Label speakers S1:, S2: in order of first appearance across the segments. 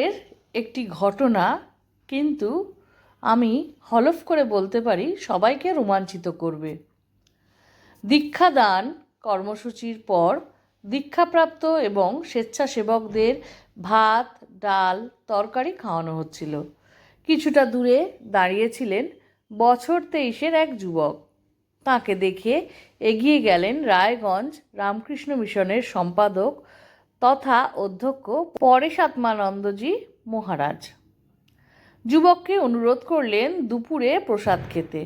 S1: এর একটি ঘটনা কিন্তু আমি হলফ করে বলতে পারি সবাইকে রোমাঞ্চিত করবে। দীক্ষাদান কর্মসূচির পর দীক্ষাপ্রাপ্ত এবং স্বেচ্ছাসেবকদের ভাত, ডাল, তরকারি খাওয়ানো হচ্ছিল। কিছুটা দূরে দাঁড়িয়েছিলেন বছর তেইশের এক যুবক। তাকে দেখে এগিয়ে গেলেন রায়গঞ্জ রামকৃষ্ণ মিশনের সম্পাদক তথা অধ্যক্ষ পরেশ আত্মানন্দজি মহারাজ। যুবককে অনুরোধ করলেন দুপুরে প্রসাদ খেতে।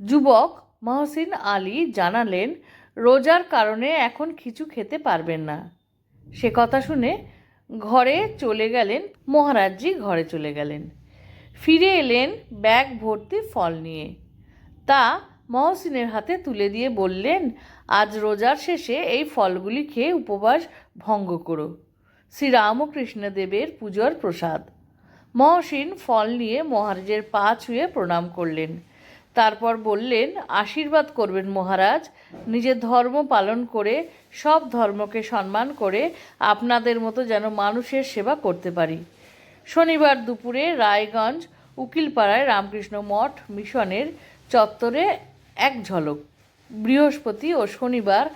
S1: যুবক মহসিন আলী জানালেন, রোজার কারণে এখন কিছু খেতে পারবেন না। সে কথা শুনে ঘরে চলে গেলেন মহারাজজি ঘরে চলে গেলেন। ফিরে এলেন ব্যাগ ভর্তি ফল নিয়ে। তা মহসিনের হাতে তুলে দিয়ে বললেন, আজ রোজার শেষে এই ফলগুলি খেয়ে উপবাস ভঙ্গ করো। শ্রীরামকৃষ্ণদেবের পুজোর প্রসাদ। মহসিন ফল নিয়ে মহারাজের পা ছুঁয়ে প্রণাম করলেন। তারপর বললেন, আশীর্বাদ করবেন মহারাজ। নিজের ধর্ম পালন করে, সব ধর্মকে সম্মান করে আপনাদের মতো যেন মানুষের সেবা করতে পারি। শনিবার দুপুরে রায়গঞ্জ উকিলপাড়ায় রামকৃষ্ণ মঠ মিশনের চত্বরে ঝলক। বৃহস্পতি ও শনিবার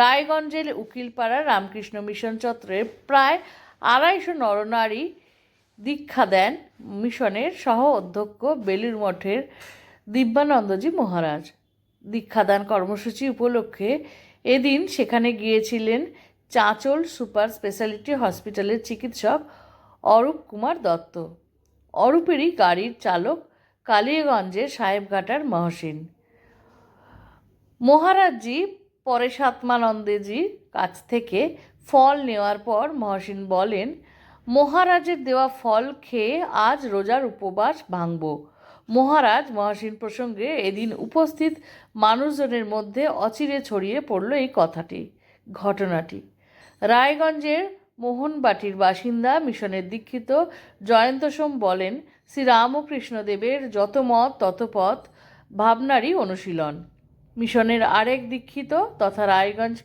S1: রায়গঞ্জের উকিলপাড়া রামকৃষ্ণ মিশন চত্বরে প্রায় আড়াইশো নরনারী দীক্ষা দেন মিশনের সহ অধ্যক্ষ বেলুর মঠের দিব্যানন্দজি মহারাজ। দীক্ষাদান কর্মসূচি উপলক্ষে এদিন সেখানে গিয়েছিলেন চাঁচল সুপার স্পেশালিটি হসপিটালের চিকিৎসক অরূপ কুমার দত্ত। অরূপেরই গাড়ির চালক কালিয়াগঞ্জের সাহেবঘাটার মহসিন। মহারাজজি পরে সাতমানন্দেজির কাছ থেকে ফল নেওয়ার পর মহসিন বলেন, মহারাজের দেওয়া ফল খেয়ে আজ রোজার উপবাস ভাঙব। মহারাজ মহাসিন প্রসঙ্গে এদিন উপস্থিত মানুষজনের মধ্যে অচিরে ছড়িয়ে পড়ল এই কথাটি, ঘটনাটি। রায়গঞ্জের মোহনবাটির বাসিন্দা মিশনের দীক্ষিত জয়ন্ত সোম বলেন, শ্রীরামকৃষ্ণদেবের যত মত তত পথ ভাবনারই অনুশীলন। মিশনের আরেক দীক্ষিত তথা রায়গঞ্জ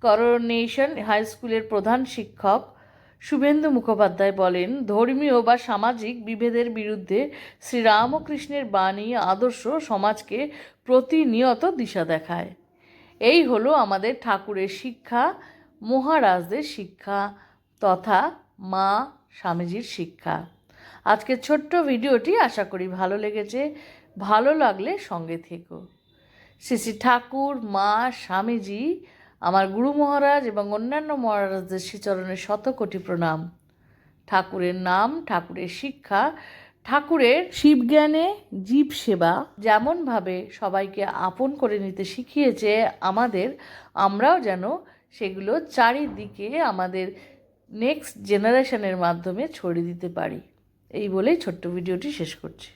S1: করোনেশন হাই স্কুলের প্রধান শিক্ষক শুভেন্দু মুখোপাধ্যায় বলেন, ধর্মীয় বা সামাজিক বিভেদের বিরুদ্ধে শ্রীরামকৃষ্ণের বাণী আদর্শ সমাজকে প্রতিনিয়ত দিশা দেখায়। এই হলো আমাদের ঠাকুরের শিক্ষা, মহারাজদের শিক্ষা তথা মা স্বামীজির শিক্ষা। আজকের ছোট্ট ভিডিওটি আশা করি ভালো লেগেছে। ভালো লাগলে সঙ্গে থেকো। শ্রী শ্রী ঠাকুর মা স্বামীজি আমার গুরু মহারাজ এবং অন্যান্য মহারাজদের শ্রীচরণের শতকোটি প্রণাম। ঠাকুরের নাম ঠাকুরের শিক্ষা ঠাকুরের শিবজ্ঞানে জীব সেবা। যেমনভাবে সবাইকে আপন করে নিতে শিখিয়েছে আমাদের আমরাও যেন সেগুলো চারিদিকে আমাদের নেক্সট জেনারেশনের মাধ্যমে ছড়িয়ে দিতে পারি। এই বলেই ছোট্ট ভিডিওটি শেষ করছি।